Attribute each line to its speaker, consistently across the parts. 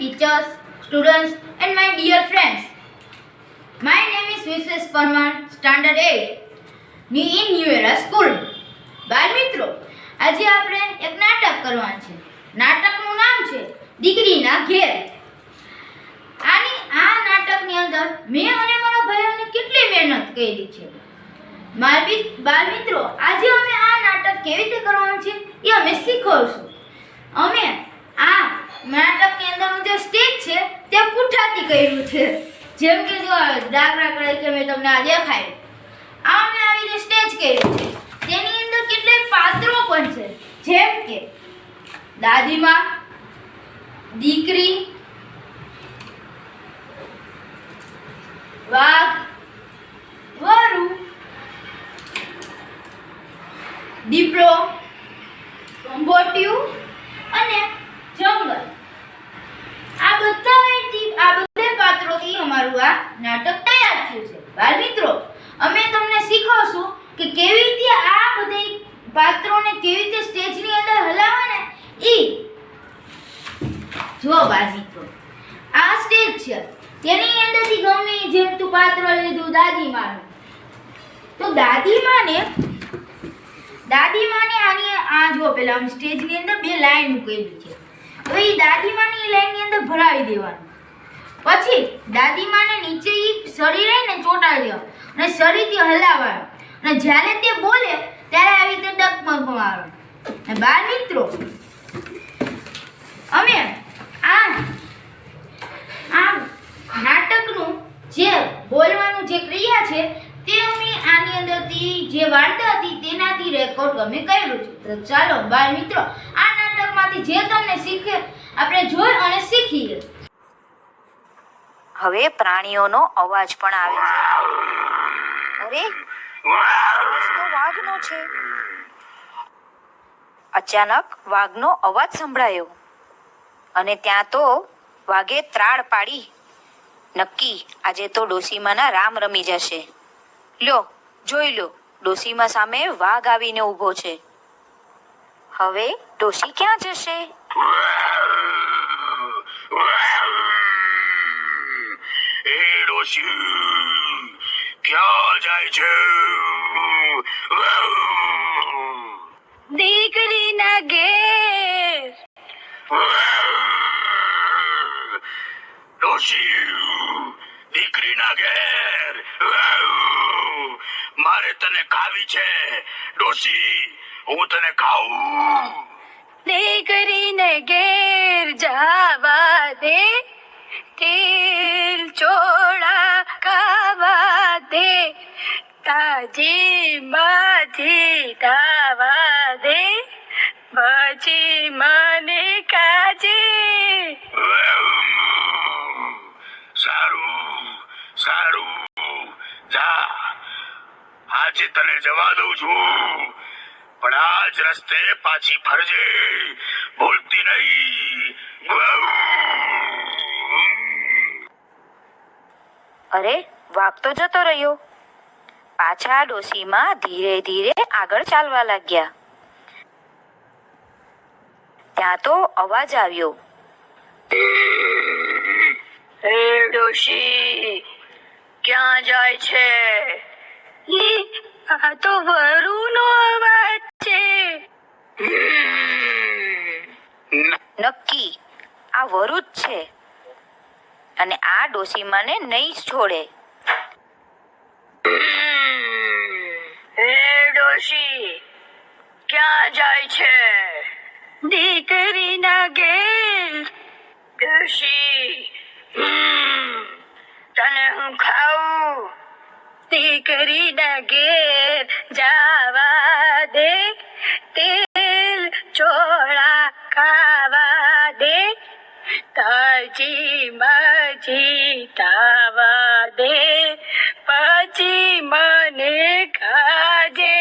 Speaker 1: teachers, students, and my dear friends. My name is Mrs. Parman, Standard 8, New in New Era School. બાળ મિત્રો આજે આપણે એક નાટક કરવાનું છે નાટકનું નામ છે દીકરીના ઘેર આની આ નાટકની અંદર મેં અને મારા ભાઈઓને કેટલી મહેનત કરી છે બાળ મિત્રો આજે અમે આ નાટક કેવી રીતે કરવાનું છે એ અમે શીખવશું અમે આ નાટકની અંદરનું જે સ્ટેજ છે, તે પુઠ્ઠાથી કર્યું છે. જેમ કે જો દાખલા કે મેં તમને આ દેખાય આ મેં આવી રીતે સ્ટેજ કર્યું છે. તેની અંદર કેટલાય પાત્રો પણ છે. જેમ કે દાદીમા દીકરી વાઘ વરુ દીપડો કંબોટિયું અને જંગલ આ બધાથી આ બધા પાત્રોથી અમારું આ નાટક તૈયાર થયું છે બાળ મિત્રો અમે તમને શીખવશું કે કેવી રીતે આ બધી પાત્રોને કેવી રીતે સ્ટેજની અંદર હલાવવાને ઈ જો બાળ મિત્રો આ સ્ટેજ છે તેની અંદરથી ગમે ઈ જેમ તું પાત્ર લીધું દાદી માનું તો દાદી માને દાદી માને આની આ જો પેલા આમ સ્ટેજની અંદર બે લાઈન મૂકેલી છે. હવે એ દાદી માની લાઈનની અંદર ભરાવી દેવાનું. પછી દાદી માને નીચે એ શરીર રહીને ચોંટાડી દેવા અને સળીથી હલાવવાનું. અને જ્યારે તે બોલે, ત્યારે આવી રીતે ડગમગ મારવાનું. અને બાળ મિત્રો, અમે આ આ બોલવાનું જે ક્રિયા છે, તે અમે આની અંદરથી જે વાર્તા હતી, તેનાથી રેકોર્ડ અમે કર્યું છે. તો ચાલો, બાળ મિત્રો, આ નાટકમાંથી જે તમને શીખે, આપણે જોઈ અને શીખીએ.
Speaker 2: હવે પ્રાણીઓનો અવાજ પણ આવે છે. અરે તો વાઘનો છે. અચાનક વાઘનો અવાજ સંભળાયો. અને ત્યાં તો વાઘે ત્રાડ પાડી. નક્કી. આજે તો ડોસીમાના રામ રમી જશે. લ્યો જોઈ લો ડોસીમા સામે વાઘ આવીને ઊભો છે. હવે ડોસી ક્યાં જશે?
Speaker 3: એ ડોસી ક્યાં જાય છે?
Speaker 2: દીકરીના ઘેર.
Speaker 3: ડોશી દીકરીના ઘેર મારે તને ખાવી છે. ડોશી, હું તને ખાઉં.
Speaker 2: દીકરીને ઘેર જવા દે. તેલ ચોળા ખાવા દે. તાજી માથી ખાવા દે. પછી મને કાજે
Speaker 3: સારું સારું જા આજે તને જવા દઉં છું. પણ આ જ રસ્તે પાછી ફરજે. ભૂલતી નહીં.
Speaker 2: અરે વાગતો જતો રહ્યો. પાછા ડોસીમાં ધીરે ધીરે આગળ ચાલવા લાગ્યા. ત્યાં તો અવાજ આવ્યો.
Speaker 4: હે ડોશી ક્યાં જાય છે?
Speaker 2: આ તો વરુનો અવાજ છે. નક્કી. આ વરુ જ છે. અને આ ડોસીમાને નહીં છોડે.
Speaker 4: હે ડોશી ક્યાં જાય છે?
Speaker 2: દીકરીના ઘેર
Speaker 4: ડોશી હમ, તને હું ખાઉં
Speaker 2: દીકરીના ઘેર જાવા દે, તેલ ચોળા ખાવા દે તાજી માજી તાવા દે, પછી મને ખાજે.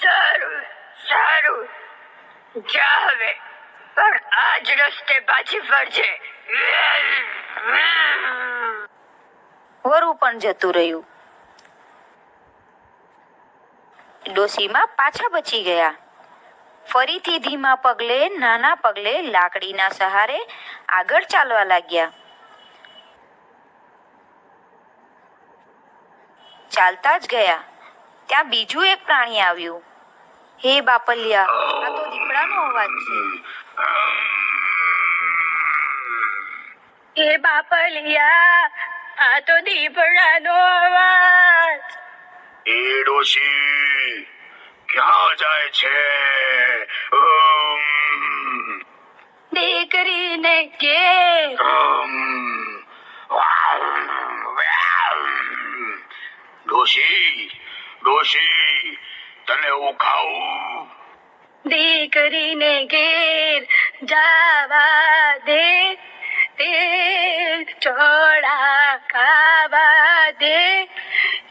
Speaker 4: સારું સારું. જા હવે, પણ આજ રસ્તે પાછી ફરજે.
Speaker 2: વરુ પણ જતું રહ્યું. ડોસીમાં પાછા બચી ગયા.
Speaker 5: ફરીથી ધીમા પગલે, નાના પગલે લાકડીના સહારે આગળ ચાલવા લાગ્યા. ચાલતા જ ગયા. ત્યાં બીજું એક પ્રાણી આવ્યું. હે બાપલિયા, આ તો દીપડાનો અવાજ છે.
Speaker 2: હે બાપલિયા આ તો દીપડાનો અવાજ.
Speaker 3: એ ડોશી ક્યાં જાય છે?
Speaker 2: દીકરીને કે.
Speaker 3: ડોશી ડોશી તને હું ખાઉં?
Speaker 2: દીકરીને ઘેર જાવા દે તે ચોળા ખાવા દે,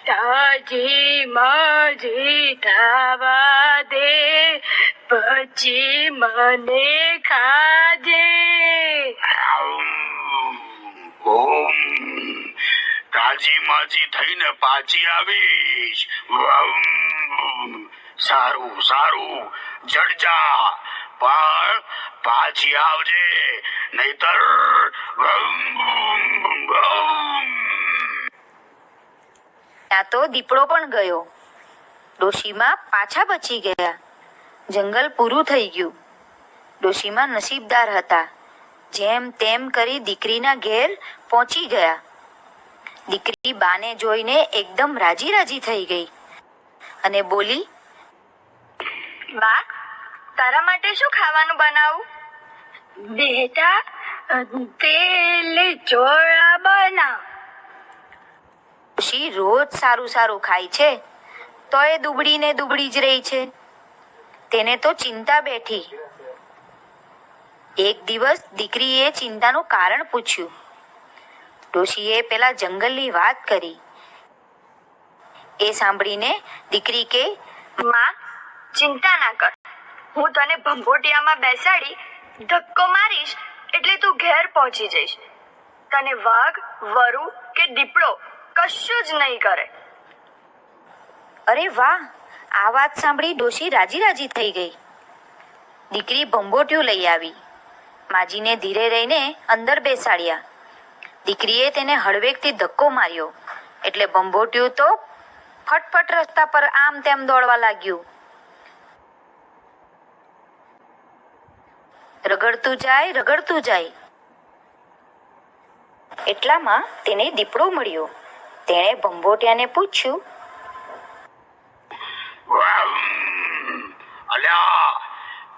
Speaker 2: તાજી મજી થવા દે, પછી મને ખાજે
Speaker 3: તાજી માજી થઈને પાછી આવીશ. સારું સારું, જડજા, પણ પાછી આવજે નહીતર.
Speaker 5: ત્યાં તો દીપડો પણ ગયો. ડોશીમાં પાછા બચી ગયા. જંગલ પૂરું થઈ ગયું. ડોશીમાં નસીબદાર હતા. જેમ તેમ કરી દીકરીના ઘેર પહોંચી ગયા. દીકરી બાને જોઈને એકદમ રાજી રાજી થઈ ગઈ. અને બોલી
Speaker 2: બા તારા માટે શું ખાવાનું બનાવું? બેટા તેલ ચોળા બના
Speaker 5: શી રોજ સારું સારું ખાય છે? તો એ દુબળી ને દુબળી જ રહી છે. તેને તો ચિંતા બેઠી. એક દિવસ દીકરીએ ચિંતાનું કારણ પૂછ્યું. ડોશીએ પેલા જંગલની વાત કરી. એ સાંભળીને દીકરી કે
Speaker 2: માં ચિંતા ના કર. હું તને ભંભોટિયામાં બેસાડી ધક્કો મારીશ એટલે તું ઘેર પહોંચી જઈશ. તને વાઘ, વરુ કે દીપડો કશું જ નહીં કરે.
Speaker 5: અરે વાહ, આ વાત સાંભળી ડોશી રાજી રાજી થઈ ગઈ. દીકરી ભંભોટિયું લઈ આવી. માજીને ધીરે રહીને અંદર બેસાડ્યા. દીકરીએ તેને હળવેકથી ધક્કો માર્યો. એટલે ભંભોટિયું તો ફટફટ રસ્તા પર આમ તેમ દોડવા લાગ્યું. રગડતું જાય રગડતું જાય એટલામાં તેને દીપડો મળ્યો તેણે ભંભોટિયાને પૂછ્યું
Speaker 3: વમ. અલ્યા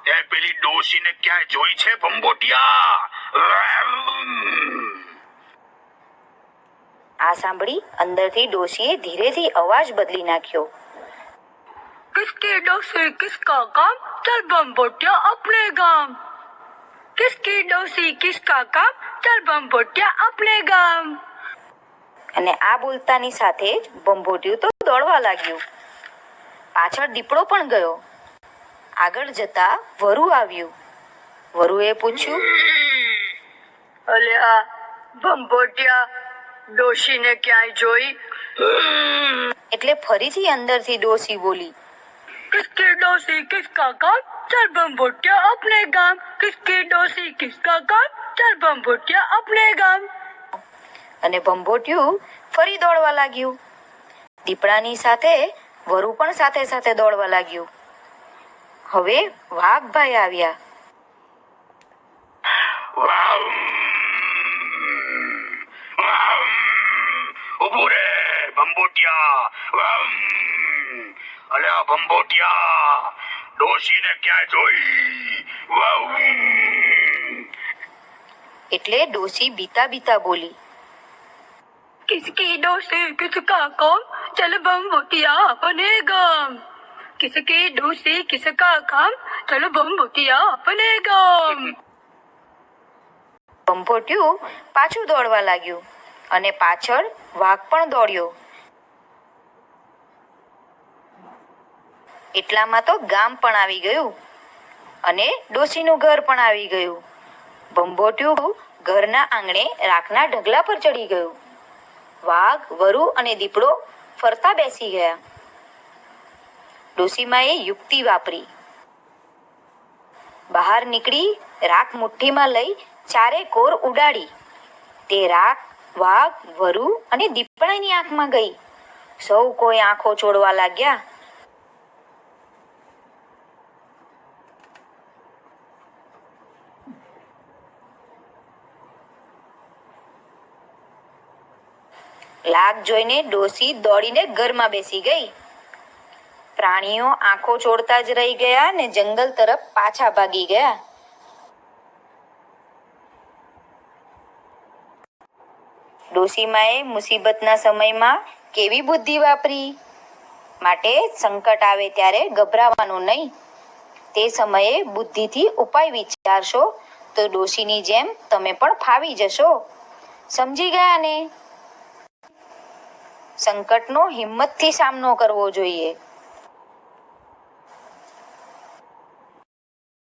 Speaker 3: તે પેલી ડોશીને ક્યાંય જોઈ છે બંબોટિયા વમ.
Speaker 5: આ સાંભળી અંદરથી ડોશીએ ધીરેથી અવાજ બદલી નાખ્યો
Speaker 2: किसकी डोसी किसका काम चल बम्बोटिया अपने गांव કિસકી ડોસી કિસકા કામ ચાલ ભંભોટિયા આપણે ગામ
Speaker 5: અને આ બોલતાની સાથે જ ભંભોટ્યું તો દોડવા લાગ્યું. પાછળ દીપડો પણ ગયો. આગળ જતા વરુ આવ્યું. વરુએ પૂછ્યું
Speaker 2: અલે આ ભંભોટિયા ડોશીને ક્યાંય જોઈ?
Speaker 5: એટલે ફરીથી અંદરથી ડોશી બોલી
Speaker 2: किसकी डोसी किसका काम चल बम्बोटिया अपने गांव किसकी डोसी किसका काम चल बम्बोटिया अपने गांव
Speaker 5: અને બંભોટિયું ફરી દોડવા લાગ્યું દીપડાની સાથે વરુ પણ સાથે સાથે દોડવા લાગ્યું હવે વાઘભાઈ આવ્યા
Speaker 3: વમ. વમ. ઊભું રે બંબોટિયા વમ. અલ્યા ભંબોટિયા ડોશીને ક્યાં જોઈ?
Speaker 5: એટલે ડોશી બીતા બીતા બોલી.
Speaker 2: કિસકી ડોશી કિસકા કોમ? ચલ ભંબોટિયા અપને ગામ. કિસકી ડોશી કિસકા કામ? ચલ ભંબોટિયા અપને ગામ.
Speaker 5: ભંભોટ્યું પાછું દોડવા લાગ્યું અને પાછળ વાઘ પણ દોડ્યો. એટલામાં તો ગામ પણ આવી ગયું અને ડોશીનું ઘર પણ આવી ગયું. ભંભોટિયું ઘરના આંગણે રાખના ઢગલા પર ચડી ગયું. વાઘ, વરુ અને દીપડો ફરતા બેસી ગયા. ડોસીમાએ યુક્તિ વાપરી. બહાર નીકળી રાખ મુઠ્ઠીમાં લઈ ચારે કોર ઉડાડી. તે રાખ, વાઘ, વરુ અને દીપડાની આંખમાં ગઈ. સૌ કોઈ આંખો ચોડવા લાગ્યા. લાગ જોઈને ડોસી દોડીને ઘરમાં બેસી ગઈ. પ્રાણીઓ આંખો ચોડતા જ રહી ગયા ને જંગલ તરફ પાછા ભાગી ગયા. ડોસીમાએ મુસીબતના સમયમાં કેવી બુદ્ધિ વાપરી? માટે સંકટ આવે ત્યારે ગભરાવાનું નહીં. તે સમયે બુદ્ધિથી ઉપાય વિચારશો તો ડોસીની જેમ તમે પણ ફાવી જશો. સમજી ગયા ને? સંકટનો હિંમતથી સામનો કરવો જોઈએ.